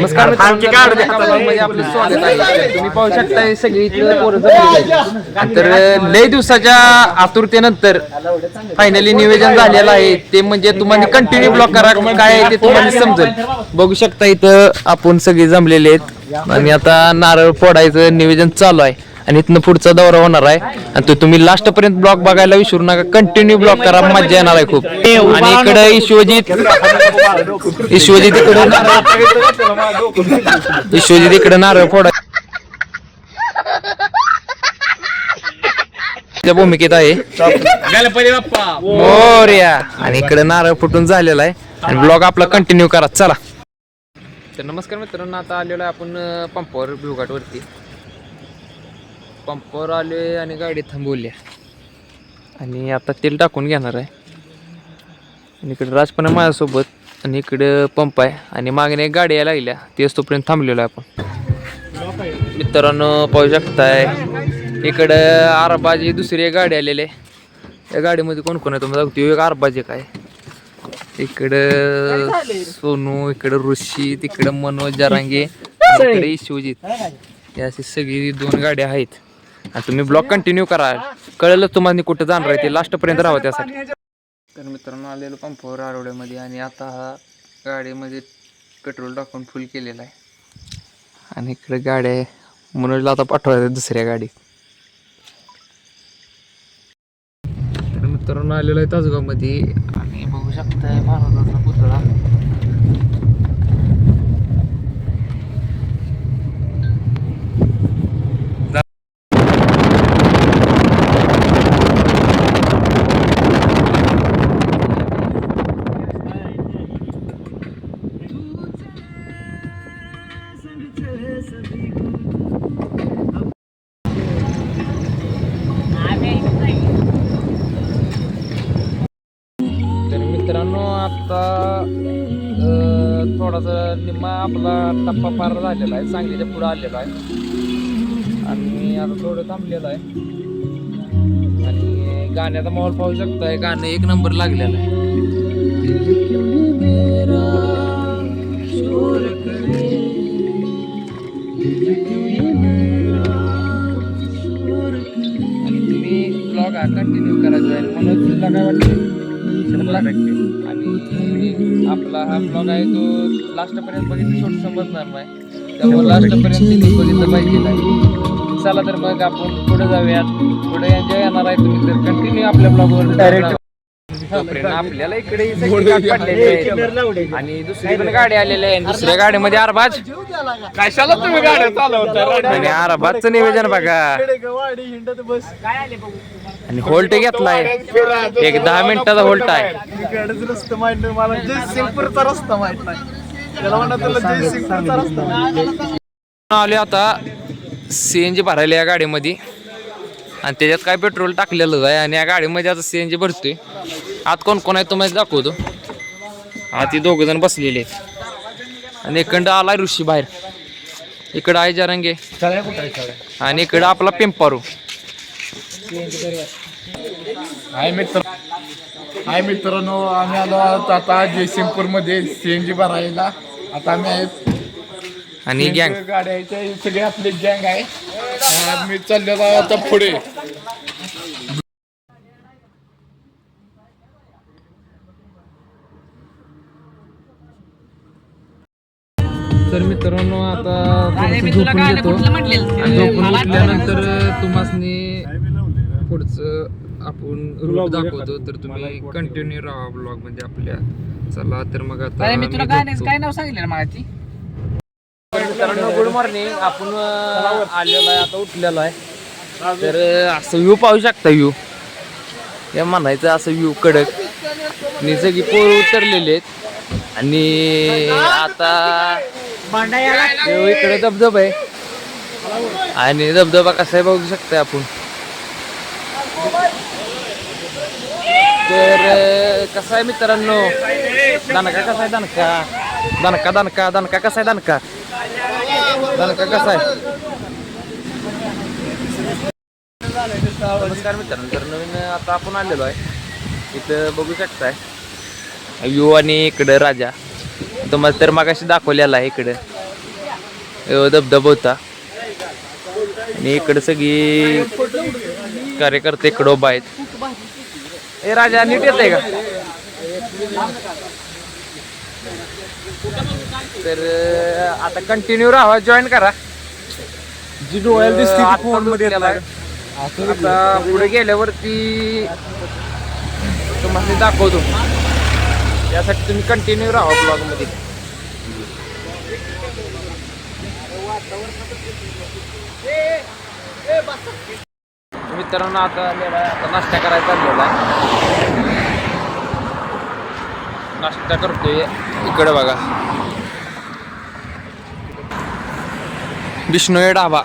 नमस्कार मित्रांनो मध्ये आपलं स्वागत आहे. तुम्ही पाहू शकता हे सगळी इथं पोरं जमलेली आहेत. तर लय दिवसाच्या आतुरतेनंतर फायनली नियोजन झालेलं आहे. ते म्हणजे तुम्हाला कंटिन्यू ब्लॉक करा. काय आहे ते तुम्हाला समजेल. बघू शकता इथं आपण सगळे जमलेले आहेत. आणि आता नारळ फोडायचं नियोजन चालू आहे. आणि इथनं पुढचा दौरा होणार आहे. आणि तो तुम्ही लास्ट पर्यंत ब्लॉक बघायला विसरू नका. कंटिन्यू ब्लॉक करा. मजा येणार आहे खूप. आणि इकडे विश्वजित विश्वजित इकडे विश्वजित इकडे नारळ फोडा त्या भूमिकेत आहे. मोर्या. आणि इकडे नारळ फुटून झालेला आहे. आणि ब्लॉग आपला कंटिन्यू करा. चला. तर नमस्कार मित्रांनो आता आलेलो आहे आपण पंपावर भिवघाटवरती. पंपावर पंपावर आहे आणि गाडी थांबवली आणि आता तेल टाकून घेणार आहे. आणि इकडे राज पण आहे माझ्यासोबत आणि इकडे पंप आहे. आणि मागणे एक लागल्या. तेच तोपर्यंत थांबलेलो आहे आपण. मित्रांनो पाहू शकताय. इकडं आरबाजी दुसरी एक गाडी आलेली आहे. या गाडीमध्ये कोण कोण आहे? तुम्हाला सांगतो एक आरबाजी काय इकडं सोनू इकडं ऋषी तिकडं मनोज जरांगे इकडे शिवजित. हे अशी सगळी दोन गाड्या आहेत. आणि तुम्ही ब्लॉक कंटिन्यू करा. कळलं तुम्हाला कुठं जाणार आहे ते लास्ट पर्यंत राहावं त्यासाठी. तर मित्रांनो आलेलो पंपावर आरवड्यामध्ये आणि आता हा गाडीमध्ये पेट्रोल टाकून फुल केलेला आहे. आणि इकडे गाड्या आहे. मनोजला आता पाठवायचं दुसऱ्या गाडीत. तर मित्रांनो आलेलो आहे तासगावमध्ये आणि बघू शकताय महाराजांचा आत्ता आता थोडासा निम्मा आपला टप्पा पार झालेला आहे सांगलीच्या पुढं आलेला आहे. आणि आता थोडं थांबलेलं आहे. आणि गाण्याचा माहोल पाहू शकताय गाणं एक नंबर लागलेलं आहे. आहे तो लास्ट पर्यंत बघितलं छोट समजणार नाही. त्यामुळे लास्ट पर्यंत तिने बघितलं पाहिजे नाही चला तर मग आपण पुढे जाऊयात. पुढे एन्जॉय येणार आहे तुम्ही तर. कंटिन्यू आपल्या ब्लॉगवर डायरेक्ट आपल्याला इकडे. आणि दुसरी पण गाडी आलेली आहे. आणि दुसऱ्या गाडीमध्ये अरबाज कशाला तुम्ही गाड्या चालवता आणि अरबाजचं नियोजन बघा? आणि होल्ट घेतलाय एक दहा मिनिटाचा होल्ट आहे. रस्ता माहीत नाही मला. जयसिंगपूरचा रस्ता माहीत नाही. त्याला म्हणा तुला जयसिंगपूरचा रस्ता माहीत आले आता सीएनजी भरायला या गाडीमध्ये. आणि त्याच्यात काय पेट्रोल टाकलेलं आहे आणि या गाडीमध्ये आता सीएनजी भरतोय. आत कोण कोण आहे तुम्हाला दाखवतो. आत ती दोघ जण बसलेले आहेत. आणि इकडं आलाय ऋषी बाहेर. इकडं आहे जरंगे. आणि इकडं आपला पिंपारू. हाय मित्र. हाय मित्रांनो आम्ही आलो आहोत आता जयसिंगपूरमध्ये सीएनजी भरायला. आता आम्ही आहे आणि गँग गाड्या आहेत, हे सगळे आपले गँग आहे. मी चाललेलो आहे आता पुढे. तर मित्रांनो आता झोपून घेतो. आणि झोपून उठल्यानंतर तुम्हाला आपण रूट दाखवतो तर तुम्ही कंटिन्यू राहा ब्लॉगमध्ये आपल्या. चला तर मग आता मी झोपतो. काय नाव सांगितलं ना मित्रांनो गुड मॉर्निंग आपण आलेलो आहे आता उठलेलो आहे. तर असं व्ह्यू पाहू शकता व्ह्यू हे म्हणायचं असं व्ह्यू कडक. आणि सगळी पोरं उतरलेले आहेत. आणि आता इकडे धबधबा आहे. आणि धबधबा कसा आहे बघू शकता आपण. तर कसं कसा आहे मित्रांनो? दणका कसा आहे दणका दणका दणका दणका कसा आहे दणका दणका कसा आहे? नमस्कार मित्रांनो तर नवीन आता आपण आलेलो आहे. इथं बघू शकताय. यू आणि इकडं राजा. तुम्हाला तर मागाशी दाखवलेला आहे इकडं. धबधब धबधबा होता. आणि इकडं सगळी कार्यकर्ते इकडं उभा आहेत. ए राजा नीट येत आहे का? तर आता कंटिन्यू राहा जॉईन करा. जी डोळ्याला दिसते ती फोनमध्ये दुसऱ्याला आता पुढे गेल्यावरती तुम्हाला दाखवतो. यासाठी तुम्ही कंटिन्यू राहा ब्लॉगमध्ये मित्रांनो आता आलेला आहे, आता नाश्ता करायचा चाललेला आहे नाश्ता करतोय इकडे बघा. विष्णू ढाबा.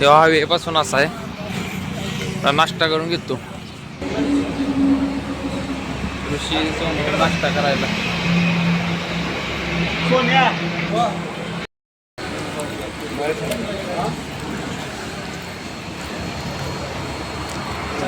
तेव्हा हवेपासून असा आहे. नाश्ता करून घेतो. ऋषी सोनकडे नाश्ता करायला. सोन्या!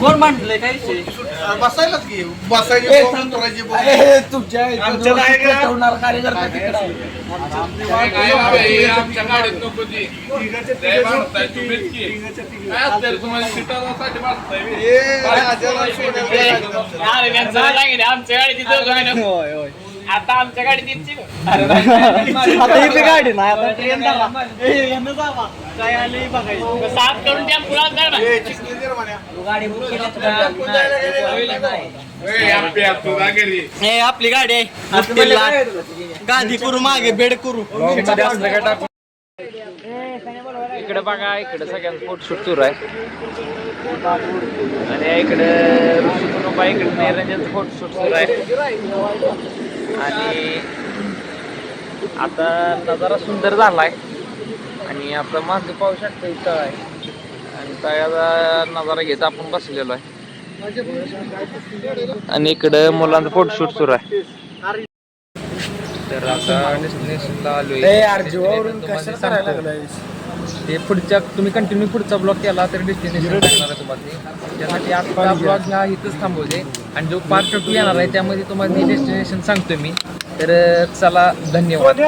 कोण मांडलंय काय विषय बसायलाच घे बसायची तुमच्या कार्यकर्ता आमच्या गाडीत आता आमच्या गाडी तिथची आता इथे गाडी नाही आता ट्रेन जावा. ए, यानं जावा. काय आलंय बघायचं साफ करून त्या जा ना. गाडी बुक केली. हे आपली गाडी आहे हॉस्टेलला. गांधी करू मागे बेड करू इकडे बघा इकडे सगळ्यांचा फोटोशूट सुरू आहे आणि इकडे ऋषी कुटुंबा इकडे निरंजनचं फोटोशूट सुरू आहे आणि आता नजारा सुंदर झालाय. आणि आपलं मागे पाहू शकतो इथं आहे. आणि तळ्याचा नजारा घेत आपण बसलेलो आहे. आणि इकडं मुलांचं फोटोशूट सुरू आहे. तर आता डेस्टिनेशनला आलोय. ते पुढच्या तुम्ही कंटिन्यू पुढचा ब्लॉक केला तर डेस्टिनेशन लागणार आहे तुम्हाला. त्यासाठी आता ब्लॉग हा इथंच थांबवते आणि जो पार्ट टू येणार आहे त्यामध्ये तुम्हाला डेस्टिनेशन सांगतोय मी. तर चला धन्यवाद.